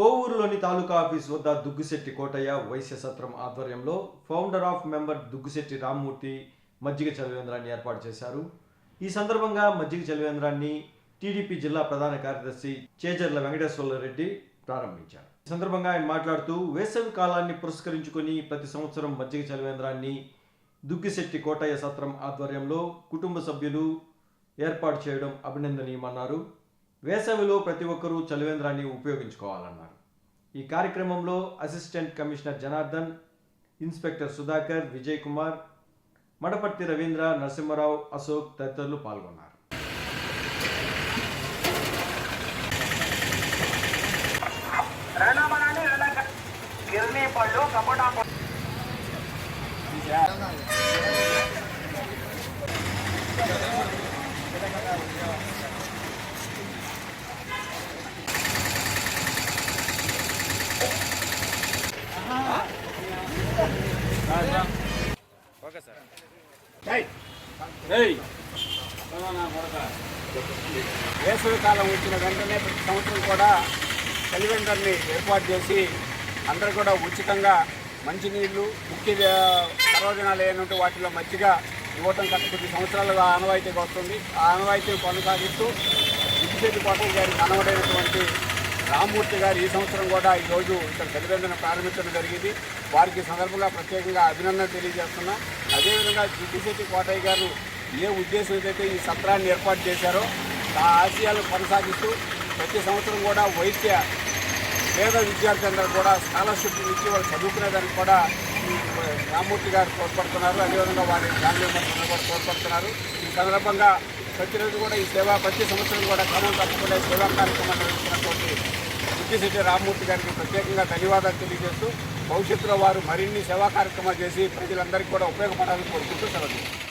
కోవూరులోని తాలూకా office వద్ద దుగ్గుశెట్టి కోటయ్య వైశ్య సత్రం ఆధ్వర్యంలో founder of member Duggusetty Rammurthy మజ్జిగ చలివేంద్రాన్ని ఏర్పాటు చేశారు. ఈ సందర్భంగా మజ్జిగ చలివేంద్రాన్ని టీడీపీ జిల్లా ప్రధాన కార్యదర్శి చేజర్ల వెంకటేశ్వర రెడ్డి ప్రారంభించారు. ఈ సందర్భంగా ఆయన మాట్లాడుతూ వేసవి కాలాన్ని పురస్కరించుకొని ప్రతి సంవత్సరం మజ్జిగ చలివేంద్రాన్ని దుగ్గిశెట్టి కోటయ్య సత్రం ఆధ్వర్యంలో కుటుంబ సభ్యులు ఏర్పాటు చేయడం అభినందనీయమన్నారు. వేసవిలో ప్రతి ఒక్కరూ చలివేంద్రాన్ని ఉపయోగించుకోవాలన్నారు. ఈ కార్యక్రమంలో assistant commissioner Janardhan inspector Sudhakar Vijay Kumar Madaparthi Ravindra Narasimha Rao Ashok తదితరులు పాల్గొన్నారు. పళ్ళు. కపటా వేసవి కాలం వచ్చిన వెంటనే ప్రతి సంవత్సరం కూడా కలివెండర్ని ఏర్పాటు చేసి అందరూ కూడా ఉచితంగా మంచినీళ్ళు ముఖ్య ప్రయోజనాలు ఏంటంటే వాటిలో మంచిగా ఇవ్వటం గత కొద్ది సంవత్సరాలుగా ఆనవాయితీగా వస్తుంది. ఆ ఆనవాయితీ కొనసాగిస్తూ విద్యుత్ కోటయ్య గారికి అనవడైనటువంటి రామ్మూర్తి గారు ఈ సంవత్సరం కూడా ఈరోజు ఇక్కడ కలివెండను ప్రారంభించడం జరిగింది. వారికి సందర్భంగా ప్రత్యేకంగా అభినందన తెలియజేస్తున్నా. అదేవిధంగా జిట్టిశెట్టి కోటయ్య గారు ఏ ఉద్దేశం అయితే ఈ సత్రాన్ని ఏర్పాటు చేశారో ఆ ఆశయాలు కొనసాగిస్తూ ప్రతి సంవత్సరం కూడా వైద్య పేద విద్యార్థులందరూ కూడా స్కాలర్షిప్ ఇచ్చి వాళ్ళు చదువుకునేదానికి కూడా రామ్మూర్తి గారు తోడ్పడుతున్నారు. అదేవిధంగా వారి ఫ్యామిలీ మెంబర్స్ కూడా తోడ్పడుతున్నారు. ఈ సందర్భంగా ప్రతిరోజు కూడా ఈ సేవ ప్రతి సంవత్సరం కూడా క్రమం తప్పకుండా సేవా కార్యక్రమాలు నిర్వహిస్తున్నటువంటి బుద్ధిశెట్టి రామ్మూర్తి గారికి ప్రత్యేకంగా ధన్యవాదాలు తెలియజేస్తూ భవిష్యత్తులో వారు మరిన్ని సేవా కార్యక్రమాలు చేసి ప్రజలందరికీ కూడా ఉపయోగపడాలని కోరుకుంటూ సెలవు